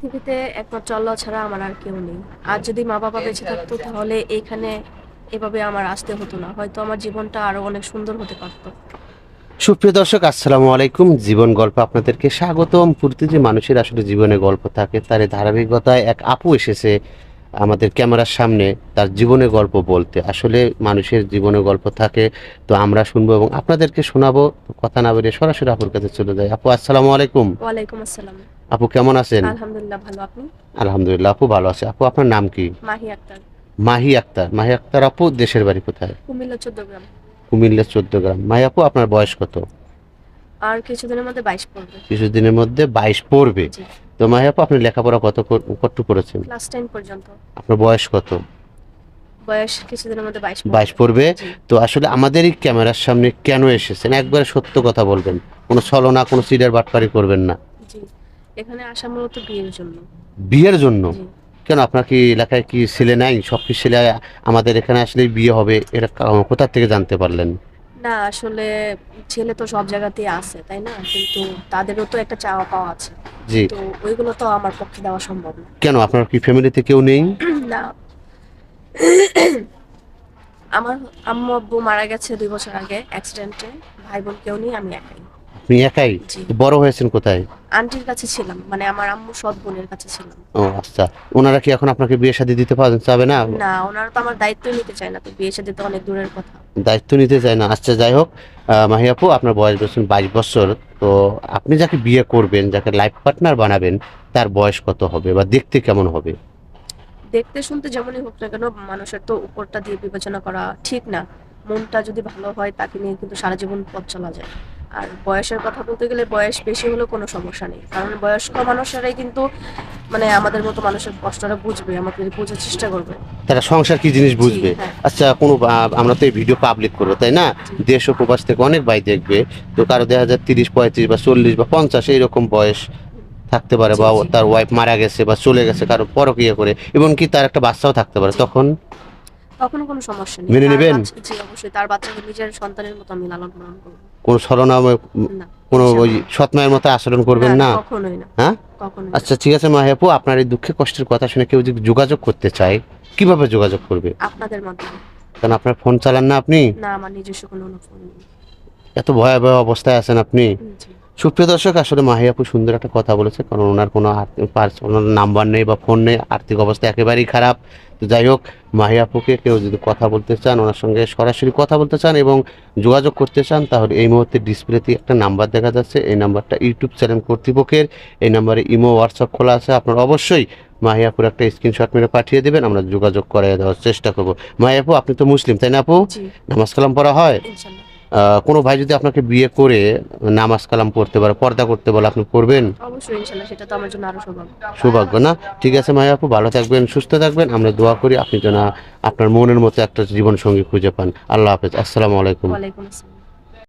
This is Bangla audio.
পৃথিবীতে একমাত্র আল্লাহ ছাড়া আমার আর কেউ নেই। আর যদি মা বাবা বেঁচে থাকতো তাহলে এখানে এভাবে আমার আসতে হতো না। হয়তো আমার জীবনটা আরও অনেক সুন্দর হতে পারত। সুপ্রিয় দর্শক আসসালামু আলাইকুম। জীবন গল্প আপনাদেরকে স্বাগতম। প্রতিটি মানুষের আসলে জীবনে গল্প থাকে। তার ধারাবাহিকতায় এক আপু এসেছে। আমাদের ক্যামেরার সামনে তার জীবনের গল্প বলতে। আসলে মানুষের জীবনে গল্প থাকে তো আমরা শুনব এবং আপনাদেরকে শোনাবো। কথা না বেরিয়ে সরাসরি আপুর কাছে চলে যায় আপু আসসালামু আলাইকুম। ওয়ালাইকুম আসসালাম। আপু কেমন আছেন? আলহামদুলিল্লাহ ভালো। আপনি? আলহামদুলিল্লাহ আপু ভালো আছে। আপু আপনার নাম কি? মাহি আক্তার। মাহি আক্তার। মাহি আক্তার আপু দেশের বাড়ি কোথায়? কুমিল্লা চোদ্দ গ্রাম। কুমিল্লা চোদ্দ গ্রাম। মাহি আপু আপনার বয়স কত? আর কিছুদিনের মধ্যে বাইশ পড়বে। কিছুদিনের মধ্যে বাইশ পড়বে। জি। তো মাহি আপু আপনি লেখাপড়া কত কতটুকু করেছেন ক্লাস টেন পর্যন্ত। আপনার বয়স কত? বয়স কিছুদিনের মধ্যে বাইশ পড়বে। বাইশ পড়বে? তো আসলে আমাদের এই ক্যামেরার সামনে কেন এসেছেন? একবারে সত্য কথা বলবেন। কোনো ছলনা কোনো সিডার বাটপারি করবেন না। জি। এখানে আসা মূলত বিয়ের জন্য। বিয়ের জন্য? কেন আপনার কি এলাকায় কি ছেলে নাই? সব কি ছেলে আমাদের এখানে আসলে বিয়ে হবে? এটা কোথা থেকে জানতে পারলেন? না আসলে ছেলে তো সব জায়গাতেই আছে তাই না? কিন্তু তাদেরও তো একটা চাওয়া পাওয়া আছে। জি। তো ওইগুলো তো আমার পক্ষে দেওয়া সম্ভব না। কেন আপনার কি ফ্যামিলিতে কেউ নেই? না। আমার আম্মু আব্বু মারা গেছে দুই বছর আগে অ্যাক্সিডেন্টে। ভাই বোন কেউ নেই আমি একাই। আপনি একাই? জি। বড় হয়েছেন কোথায়? আন্টির কাছে ছিলাম মানে আমার আম্মু সৎ বোনের কাছে ছিলাম। ও আচ্ছা। ওনারা কি এখন আপনাকে বিয়ে শাদী দিতে পারেন চাবে না? না ওনারা তো আমার দায়িত্ব নিতে চায় না তো বিয়ে সাথে তো অনেক দূরের কথা। দায়িত্ব নিতে চায় না। আচ্ছা যাই হোক আহ, মাহি আপু আপনার বয়স বলছেন বাইশ বছর তো আপনি যাকে বিয়ে করবেন যাকে লাইফ পার্টনার বানাবেন তার বয়স কত হবে বা দেখতে কেমন হবে? দেখতে শুনতে যেমনই হোক না কেন মানুষের তো উপরটা দিয়ে বিবেচনা করা ঠিক না। মনটা যদি ভালো হয় তাকে নিয়ে কিন্তু সারা জীবন পথ চলা যায়। আর বয়সের কথা বলতে গেলে বয়স বেশি হলেও কোনো সমস্যা নেই। কারণ বয়স্ক মানুষেরাই কিন্তু মানে আমাদের মতো মানুষের কষ্টটা বুঝবে আমাদের বোঝার চেষ্টা করবে। তারা সংসার কি জিনিস বুঝবে? হ্যাঁ। আচ্ছা কোনো আমরা তো এই ভিডিও পাবলিক করব তাই না? দেশ ও প্রবাস থেকে অনেক ভাই দেখবে তো কারও দেখা যায় তিরিশ পঁয়ত্রিশ বা চল্লিশ বা পঞ্চাশ এইরকম বয়স থাকতে পারে বা। তার ওয়াইফ মারা গেছে বা চলে গেছে কারও পরকিয়া করে এবং কি তার একটা বাচ্চাও থাকতে পারে তখন তখন কোনো সমস্যা নেই। মেনে নেবেন? জি অবশ্যই। তার বাচ্চাকে নিজের সন্তানের মতো আমি লালন পালন করব। কোনো ছলনা কোনো ওই সৎমায়ের মতো আচরণ করবেন না কখনোই না। হ্যাঁ? আচ্ছা ঠিক আছে মাহিয়াপু আপনার এই দুঃখে কষ্টের কথা শুনে কেউ যদি যোগাযোগ করতে চায় কীভাবে যোগাযোগ করবে? আপনাদের মাধ্যমে। কারণ আপনার ফোন চালান না আপনি? না আমার নিজস্ব কোনো ফোন নেই। এত ভয়াবহ অবস্থায় আছেন আপনি। সুপ্রিয় দর্শক আসলে মাহিয়াপু সুন্দর একটা কথা বলেছে কারণ ওনার কোনো পার্সোনাল নাম্বার নেই বা ফোন নেই আর্থিক অবস্থা একেবারেই খারাপ। তো যাই হোক মাহিয়াপুকে কেউ যদি কথা বলতে চান ওনার সঙ্গে সরাসরি কথা বলতে চান এবং যোগাযোগ করতে চান তাহলে এই মুহূর্তে ডিসপ্লেতে একটা নাম্বার দেখা যাচ্ছে। এই নাম্বারটা ইউটিউব চ্যানেল কর্তৃপক্ষের এই নাম্বারে ইমো হোয়াটসঅ্যাপ খোলা আছে। আপনারা অবশ্যই মাহিয়াপুর একটা স্ক্রিনশট মেরে পাঠিয়ে দেবেন আমরা যোগাযোগ করাই দেওয়ার চেষ্টা করব। মাহিয়াপু আপনি তো মুসলিম তাই না আপু? নামাজ কালাম পড়া হয়? কোনো ভাই যদি আপনাকে বিয়ে করে নামাজ কালাম করতে পারে পর্দা করতে বলে আপনি করবেন? অবশ্যই ইনশাল্লাহ সেটা তো আমার জন্য আরও সৌভাগ্য। সৌভাগ্য না? ঠিক আছে মায়া আপু ভালো থাকবেন সুস্থ থাকবেন। আমরা দোয়া করি আপনি যেন আপনার মনের মতো একটা জীবন সঙ্গী খুঁজে পান। আল্লাহ হাফেজ। আসসালামু আলাইকুম। আসসালাম।